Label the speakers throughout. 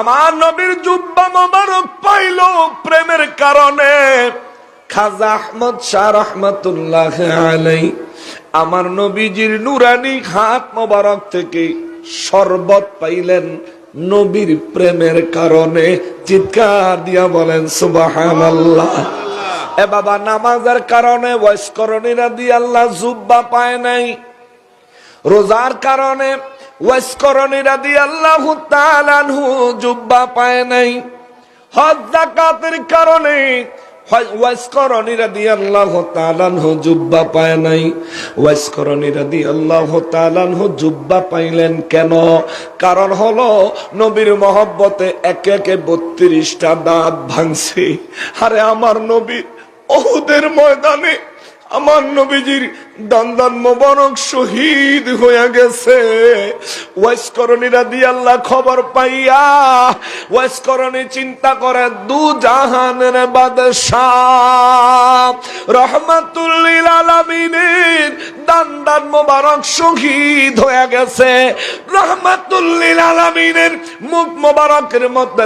Speaker 1: আমার নবীর জুব্বা মোবারক পাইল প্রেমের কারণে। খাজা আহমদ শাহ রহমতুল্লাহ আলাই আমার নবীজির নুরানি হাত মোবারক থেকে শরবত পাইলেন নবীর প্রেমের কারণে। চিৎকার দিয়া বলেন, সুবহানাল্লাহ। এ বাবা, নামাজের কারণে বয়স্করণীরা দিয়ে আল্লাহ জুব্বা পায় নাই। রোজার কারণে ওয়াসকরণীরা দিয়ে আল্লাহ তাআলাহু জুব্বা পায় নাই। হজ কারণে পায় নাই। পাইলেন কেন? কারণ হলো নবীর মহব্বতে একে একে বত্রিশটা দাঁত ভাঙছে। আরে আমার নবী, ওহুদের ময়দানে আমার নবীজির দান্দান মোবারক শহীদ হয়ে গেছে। ওয়াইসকরণীরা দিয়ে আল্লাহ খবর পাইয়া ওয়াইসকরণী চিন্তা করে, দু জাহানের বাদশাহ রহমাতুল্লিল আলামিনের দান্দান মোবারক শহীদ হয়ে গেছে। রহমাতুল্লিল আলামিনের মুখ মোবারকের মধ্যে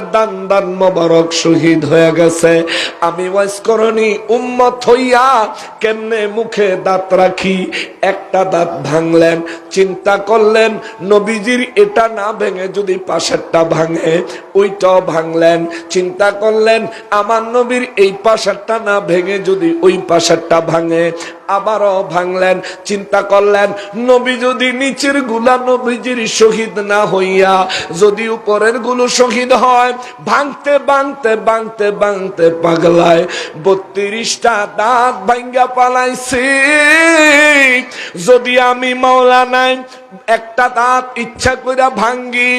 Speaker 1: মোবারক শহীদ হয়ে গেছে। আমি উম্মত হইয়া কেমনে মুখে দাঁত রাখি? একটা দাঁত ভাঙলেন, চিন্তা করলেন, নবীজির এটা না ভেঙে যদি পাশেরটা ভাঙে, ওইটাও ভাঙলেন। চিন্তা করলেন, আমার নবীর এই পাশেরটা না ভেঙে যদি ওই পাশেরটা ভাঙে আবারও ভাঙলেন, চিন্তা করলেন, নবী যদি নিচেরগুলা নবীজির শহীদ না হইয়া যদি উপরেরগুলো শহীদ হয়, ভাঙতে ভাঙতে ভাঙতে ভাঙতে পাগলায় বত্রিশটা দাঁত ভাঙ্গা পালাইছে। যদি আমি মাওলা নাই, একটা দাঁত ইচ্ছা কইরা ভাঙ্গি,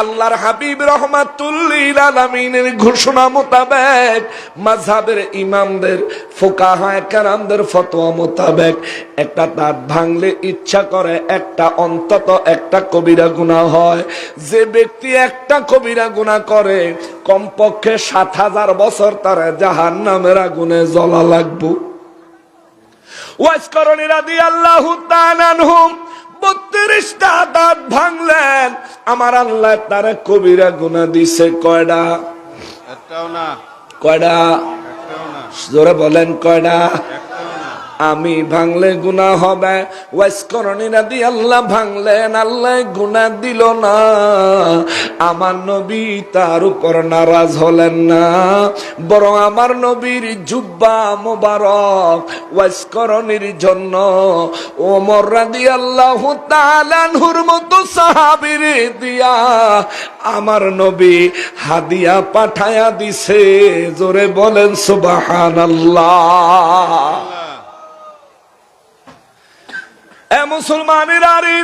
Speaker 1: আল্লাহর হাবিব রহমাতুল্লিল আলামিনের ঘোষণা মোতাবেক মাযহাবের ইমামদের ফোকাহায়ে কেরামদের ফতোয়া মোতাবেক একটা দাঁত ভাঙলে ইচ্ছা করে একটা অন্তত একটা কবিরা গুনাহ হয়। যে ব্যক্তি একটা কবিরা গুনাহ করে কমপক্ষে সাত হাজার বছর তার জাহান নামের আগুনে জ্বলা লাগবো। ওয়াজকরণীরা দিয়ে আল্লাহ তাআলাহুম বত্রিশটা দাঁত ভাঙলেন। আমার আল্লাহ তারা কবিরা গুনাহ দিছে কয়ডা? জোরে বলেন কয়ডা? আমি ভাঙলে গুনাহ হবে ওয়াইসকরণীরা দিয়ে আল্লাহ ভাঙলেন আল্লাহ গুনাহ দিল না। আমার নবী তার উপর নারাজ হলেন না, বরং আমার নবীর জুব্বা মোবারক ওয়াইসকরণীর জন্য ওমর রাদি আল্লাহ তালানহুর মতো সাহাবির দিয়া আমার নবী হাদিয়া পাঠায়া দিছে। জোরে বলেন সুবহানাল্লাহ। এ মুসলমানের আরে